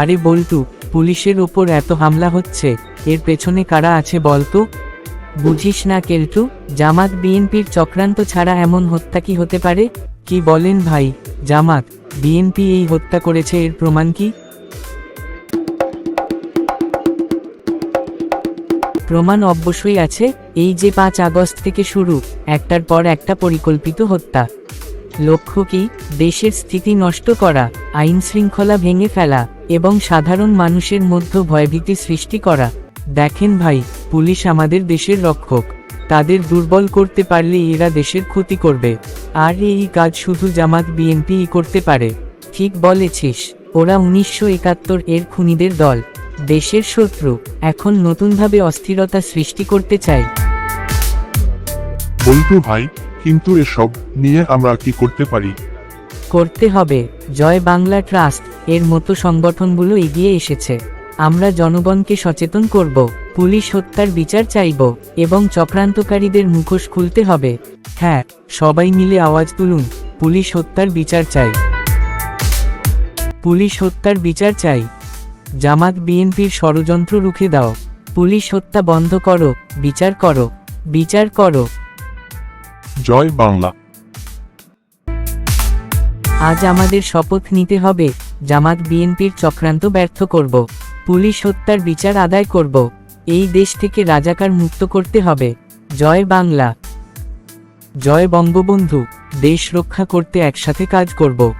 আরে বল্টু, পুলিশের ওপর এত হামলা হচ্ছে, এর পেছনে কারা আছে বলতো? বুঝিস না কেলটু, জামাত বিএনপির চক্রান্ত ছাড়া এমন হত্যা কি হতে পারে? কি বলেন ভাই, জামাত, বিএনপি এই হত্যা করেছে এর প্রমাণ কি? প্রমাণ অবশ্যই আছে, এই যে পাঁচ আগস্ট থেকে শুরু, একটার পর একটা পরিকল্পিত হত্যা। লক্ষ্য কি, দেশের স্থিতি নষ্ট করা আইন শৃঙ্খলা ভেঙে ফেলা। এবং সাধারণ মানুষের মধ্যে ভয়ভীতি সৃষ্টি করা। দেখেন ভাই, পুলিশ আমাদের দেশের রক্ষক। তাদের দুর্বল করতে পারলে এরা দেশের ক্ষতি করবে। আর এই কাজ শুধু জামাত বিএনপি করতে পারে। ঠিক বলেছিস। ওরা উনিশশো একাত্তর এর খুনিদের দল। দেশের শত্রু। এখন নতুনভাবে অস্থিরতা সৃষ্টি করতে চাই। বল্টু ভাই, কিন্তু এসব নিয়ে আমরা কি করতে পারি? করতে হবে। জয় বাংলা ট্রাস্ট, এর মতো সংগঠনগুলো এগিয়ে এসেছে। আমরা জনগণকে সচেতন করব, পুলিশ হত্যার বিচার চাইব, এবং চক্রান্তকারীদের মুখোশ খুলতে হবে। হ্যাঁ সবাই মিলে আওয়াজ তুলুন, পুলিশ হত্যার বিচার চাই। পুলিশ হত্যার বিচার চাই। জামাত বিএনপির ষড়যন্ত্র রুখে দাও। পুলিশ হত্যা বন্ধ করো, বিচার করো বিচার করো। জয় বাংলা। আজ আমাদের শপথ নিতে হবে, জামাত বিএনপির চক্রান্ত ব্যর্থ করব, পুলিশ হত্যার বিচার আদায় করব, এই দেশ থেকে রাজাকার মুক্ত করতে হবে, জয় বাংলা। জয় বঙ্গবন্ধু, দেশ রক্ষা করতে একসাথে কাজ করব।